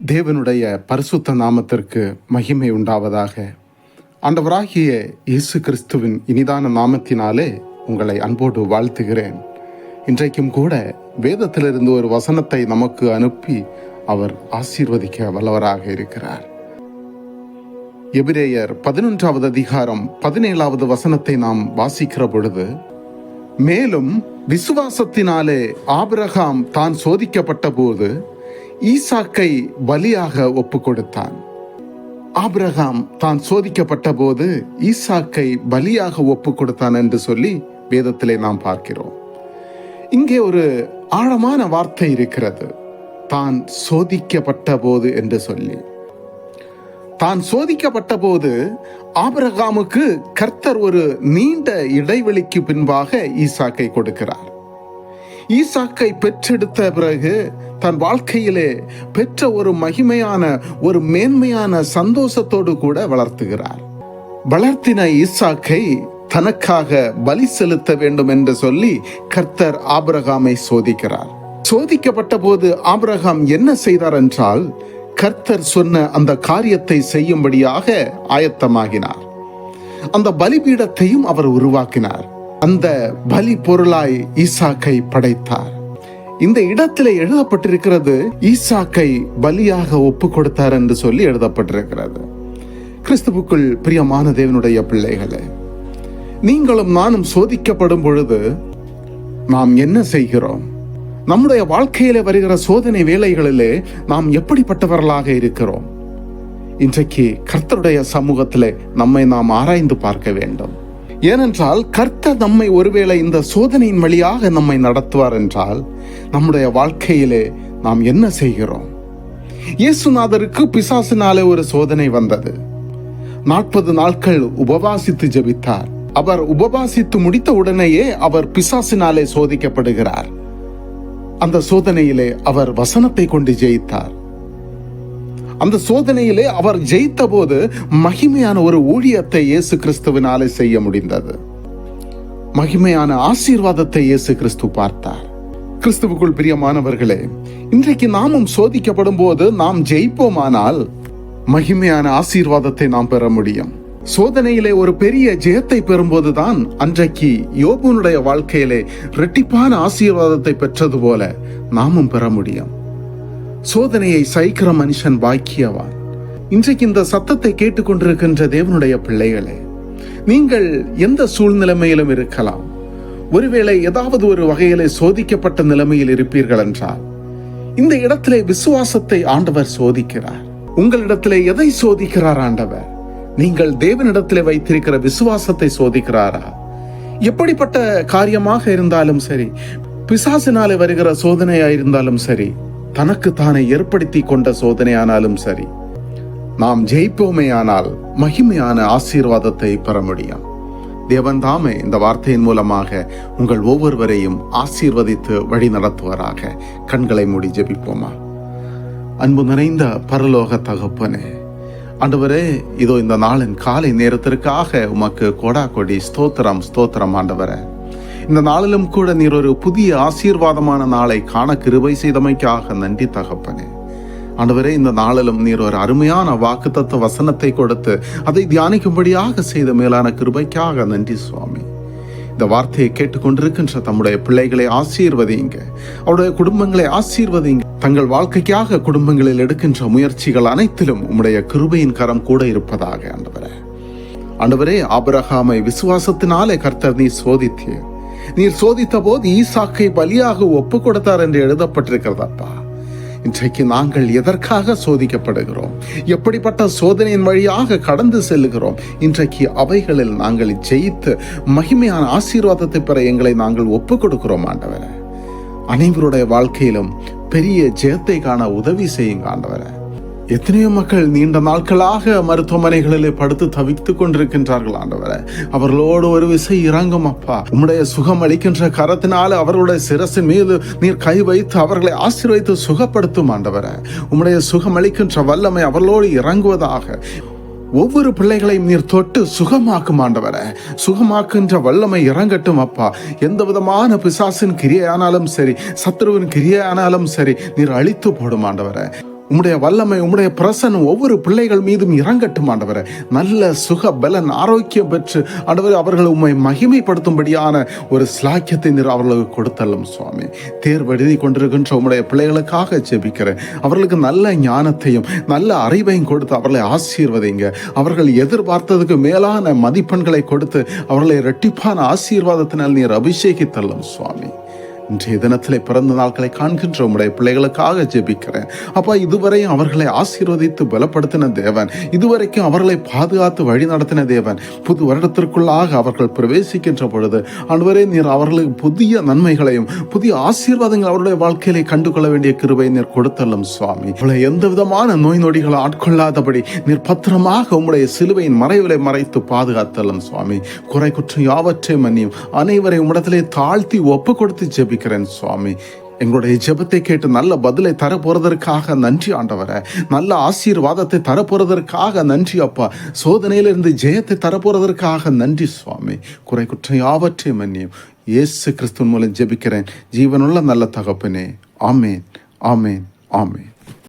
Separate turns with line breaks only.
தேவனுடைய பரிசுத்த நாமத்திற்கு மகிமை உண்டாவதாக. ஆண்டவராகிய இயேசு கிறிஸ்துவின் இனிதான நாமத்தினாலே உங்களை அன்போடு வாழ்த்துகிறேன். இன்றைக்கும் கூட வேதத்திலிருந்து ஒரு வசனத்தை நமக்கு அனுப்பி அவர் ஆசீர்வதிக்க வல்லவராக இருக்கிறார். எபிரேயர் பதினொன்றாவது அதிகாரம் பதினேழாவது வசனத்தை நாம் வாசிக்கிற பொழுது மேலும் விசுவாசத்தினாலே ஆபிரகாம் தான் சோதிக்கப்பட்ட போது ஈசாக்கை பலியாக ஒப்பு கொடுத்தான் ஆபிரகாம் தான் சோதிக்கப்பட்ட போது ஈசாக்கை பலியாக ஒப்பு கொடுத்தான் என்று சொல்லி வேதத்திலே நாம் பார்க்கிறோம். இங்கே ஒரு ஆழமான வார்த்தை இருக்கிறது. தான் சோதிக்கப்பட்ட போது என்று சொல்லி. தான் சோதிக்கப்பட்ட போது ஆபரகாமுக்கு கர்த்தர் ஒரு நீண்ட இடைவெளிக்கு பின்பாக ஈசாக்கை கொடுக்கிறார். ஈசாக்கை பெற்றெடுத்த பிறகு தன் வாழ்க்கையிலே பெற்ற ஒரு மகிமையான ஒரு மேன்மையான சந்தோஷத்தோடு கூட வளர்த்துகிறார். வளர்த்தின ஈசாக்கை தனக்காக பலி செலுத்த வேண்டும் என்று சொல்லி கர்த்தர் ஆபிரகாமை சோதிக்கிறார். சோதிக்கப்பட்ட போது ஆபிரகாம் என்ன செய்தார் என்றால் கர்த்தர் சொன்ன அந்த காரியத்தை செய்யும்படியாக ஆயத்தமாகினார். அந்த பலிபீடத்தையும் அவர் உருவாக்கினார். அந்த பலி பொருளாய் ஈசாக்கை படைத்தார். இந்த இடத்துல எழுதப்பட்டிருக்கிறது ஈசாக்கை பலியாக ஒப்பு கொடுத்தார் என்று சொல்லி எழுதப்பட்டிருக்கிறது. கிறிஸ்துவுக்குள் பிரியமான தேவனுடைய பிள்ளைகளே நீங்களும் நானும் சோதிக்கப்படும் பொழுது நாம் என்ன செய்கிறோம்? நம்முடைய வாழ்க்கையில வருகிற சோதனை வேலைகளிலே நாம் எப்படிப்பட்டவர்களாக இருக்கிறோம்? இன்றைக்கு கர்த்தருடைய சமூகத்திலே நம்மை நாம் ஆராய்ந்து பார்க்க வேண்டும். ஏனென்றால் கர்த்தர் நம்மை ஒருவேளை இந்த சோதனையின் வழியாக நம்மை நடத்துவார் என்றால் நம்முடைய வாழ்க்கையிலே நாம் என்ன செய்கிறோம்? இயேசுநாதருக்கு பிசாசினாலே ஒரு சோதனை வந்தது. நாற்பது நாட்கள் உபவாசித்து ஜெபித்தார். அவர் உபவாசித்து முடித்த உடனேயே அவர் பிசாசினாலே சோதிக்கப்படுகிறார். அந்த சோதனையிலே அவர் வசனத்தை கொண்டு ஜெயித்தார். அந்த சோதனையிலே அவர் ஜெயித்த போது மகிமையான ஒரு ஊழியத்தை இயேசு கிறிஸ்துவினாலே செய்ய முடிந்தது. மகிமையான ஆசீர்வாதத்தை இயேசு கிறிஸ்து பார்த்தார். கிறிஸ்துவுக்குள் பிரியமானவர்களே இன்றைக்கு நாமும் சோதிக்கப்படும் போது நாம் ஜெயிப்போமானால் மகிமையான ஆசீர்வாதத்தை நாம் பெற முடியும். சோதனையிலே ஒரு பெரிய ஜெயத்தை பெறும்போதுதான் அன்றைக்கு யோபுனுடைய வாழ்க்கையிலே ரெட்டிப்பான ஆசீர்வாதத்தை பெற்றது போல நாமும் பெற முடியும். சோதனையை சகிக்கிற மனுஷன் பாக்கியவான். இன்றைக்கு இந்த சத்தத்தை கேட்டுக்கொண்டிருக்கின்ற தேவனுடைய பிள்ளைகளே நீங்கள் எந்த சூழ்நிலைமையிலும் இருக்கலாம். ஒருவேளை ஏதாவது ஒரு வகையிலே சோதிக்கப்பட்ட நிலைமையில் இருப்பீர்கள் என்றால் இந்த இடத்திலே விசுவாசத்தை ஆண்டவர் சோதிக்கிறார். உங்களிடத்திலே எதை சோதிக்கிறார் ஆண்டவர்? நீங்கள் தேவனிடத்திலே வைத்திருக்கிற விசுவாசத்தை சோதிக்கிறாரா? எப்படிப்பட்ட காரியமாக இருந்தாலும் சரி பிசாசினாலே வருகிற சோதனையா இருந்தாலும் சரி தனக்கு தானே ஏற்படுத்தி கொண்ட சோதனையானாலும் சரி நாம் ஜெயிப்போமே ஆனால் மகிமையான ஆசீர்வாதத்தை பெற முடியும். தேவன் தாமே இந்த வார்த்தையின் மூலமாக உங்கள் ஒவ்வொருவரையும் ஆசீர்வதித்து வழி நடத்துவராக. கண்களை மூடி ஜெபிப்போமா? அன்பு நிறைந்த பரலோக தகப்பனே ஆண்டவரே இதோ இந்த நாளின் காலை நேரத்திற்காக உமக்கு கொடா கொடி ஸ்தோத்திரம் ஸ்தோத்திரம் ஆண்டவரே. இந்த நாளிலும் கூட நீர் ஒரு புதிய ஆசீர்வாதமான நாளை காண கிருபை செய்தமைக்காக நன்றி தகப்பனே. ஆண்டவரே இந்த நாளிலும் நீர் ஒரு அருமையான வாக்குத்தத்த வசனத்தை கொடுத்து அதை தியானிக்கும்படியாக செய்த மேலான கிருபைக்காக நன்றி சுவாமி. இந்த வார்த்தையை கேட்டுக்கொண்டிருக்கின்ற தம்முடைய பிள்ளைகளை ஆசீர்வதிங்க அவருடைய குடும்பங்களை ஆசீர்வதிங்க தங்கள் வாழ்க்கைக்காக குடும்பங்களில் எடுக்கின்ற முயற்சிகள் அனைத்திலும் உம்முடைய கிருபையின் கரம் கூட இருப்பதாக ஆண்டவரே. ஆண்டவரே ஆபரகாமை விசுவாசத்தினாலே கர்த்தர் நீ சோதித்தீர். நீர் சோதித்த போது ஈசாக்கை பலியாக ஒப்பு கொடுத்தார் என்று எழுதப்பட்டிருக்கிறதப்பா. இன்றைக்கு நாங்கள் எதற்காக சோதிக்கப்படுகிறோம்? எப்படிப்பட்ட சோதனையின் வழியாக கடந்து செல்லுகிறோம்? இன்றைக்கு அவைகளில் நாங்கள் ஜெயித்து மகிமையான ஆசீர்வாதத்தை பெற எங்களை நாங்கள் ஒப்பு கொடுக்கிறோம் ஆண்டவரை. அனைவருடைய வாழ்க்கையிலும் பெரிய ஜெயத்தை காண உதவி செய்யுங்க ஆண்டவரை. எத்தனையோ மக்கள் நீண்ட நாட்களாக மருத்துவமனைகளிலே படுத்து தவித்துக் கொண்டிருக்கின்றார்கள் ஆண்டவரை. அவர்களோடு ஒரு விசை இறங்கும் அப்பா. உம்முடைய சுகம் அளிக்கின்ற கரத்தினால அவர்களுடைய சிரசின் மீது நீர் கை வைத்து அவர்களை ஆசீர்வைத்து சுகப்படுத்தும் ஆண்டவரை. உம்முடைய சுகம் அளிக்கின்ற வல்லமை அவர்களோடு இறங்குவதாக ஒவ்வொரு பிள்ளைகளையும் நீர் தொட்டு சுகமாக்கும் ஆண்டவரே. சுகமாக்குன்ற வல்லமை இறங்கட்டும் அப்பா. எந்த விதமான பிசாசின் கிரியையானாலும் சரி சத்ருவின் கிரியையானாலும் சரி நீர் அழித்து போடும் ஆண்டவரை. உம்முடைய வல்லமை உம்முடைய பிரசனம் ஒவ்வொரு பிள்ளைகள் மீதும் இறங்கட்டும் ஆண்டவரை. நல்ல சுக பலன் ஆரோக்கியம் பெற்று ஆண்டவர் அவர்கள் உம்மை மகிமைப்படுத்தும்படியான ஒரு ஸ்லாக்கியத்தை நீர் அவர்களுக்கு கொடுத்தல்லும் சுவாமி. தேர்வு எழுதி கொண்டிருக்கின்ற உம்முடைய பிள்ளைகளுக்காக ஜெபிக்கிறேன். அவர்களுக்கு நல்ல ஞானத்தையும் நல்ல அறிவையும் கொடுத்து அவர்களை ஆசீர்வதிங்க. அவர்கள் எதிர்பார்த்ததுக்கு மேலான மதிப்பெண்களை கொடுத்து அவர்களை இரட்டிப்பான ஆசீர்வாதத்தினால் நீர் அபிஷேகித்தல்லும் சுவாமி. இன்றைய தினத்திலே பிறந்த நாட்களை காண்கின்ற உம்முடைய பிள்ளைகளுக்காக ஜெபிக்கிறேன். அப்பா இதுவரையும் அவர்களை ஆசீர்வதித்து பலப்படுத்தின தேவன் இதுவரைக்கும் அவர்களை பாதுகாத்து வழி நடத்தின தேவன் புது வருடத்திற்குள்ளாக அவர்கள் பிரவேசிக்கின்ற பொழுது அன்வரே நீர் அவர்களுக்கு புதிய நன்மைகளையும் புதிய ஆசீர்வாதங்கள் அவருடைய வாழ்க்கையிலே கண்டுகொள்ள வேண்டிய கிருபை நீர் கொடுத்தல்லும் சுவாமி. அவளை எந்த விதமான நோய் நொடிகளை ஆட்கொள்ளாதபடி நீர் பத்திரமாக உம்முடைய சிலுவையின் மறைவிலை மறைத்து பாதுகாத்தல்லும் சுவாமி. குறை குற்றம் யாவற்றை மன்னியும். அனைவரை உம்மிடத்திலே தாழ்த்தி ஒப்பு கொடுத்து ஜெபிக்கிறேன் சுவாமி. எங்களுடைய ஜெபத்தை கேட்டு நல்ல பதிலை தரப்போறதற்காக நன்றி ஆண்டவரை. நல்ல ஆசீர்வாதத்தை தரப்போறதற்காக நன்றி அப்பா. சோதனையிலிருந்து ஜெயத்தை தரப்போறதற்காக நன்றி சுவாமி. குறை குற்றம் யாவற்றையும் மன்னியும். இயேசு கிறிஸ்துவின் மூலம் ஜெபிக்கிறேன். ஜீவனுள்ள நல்ல தகப்பனே. ஆமேன். ஆமேன். ஆமேன்.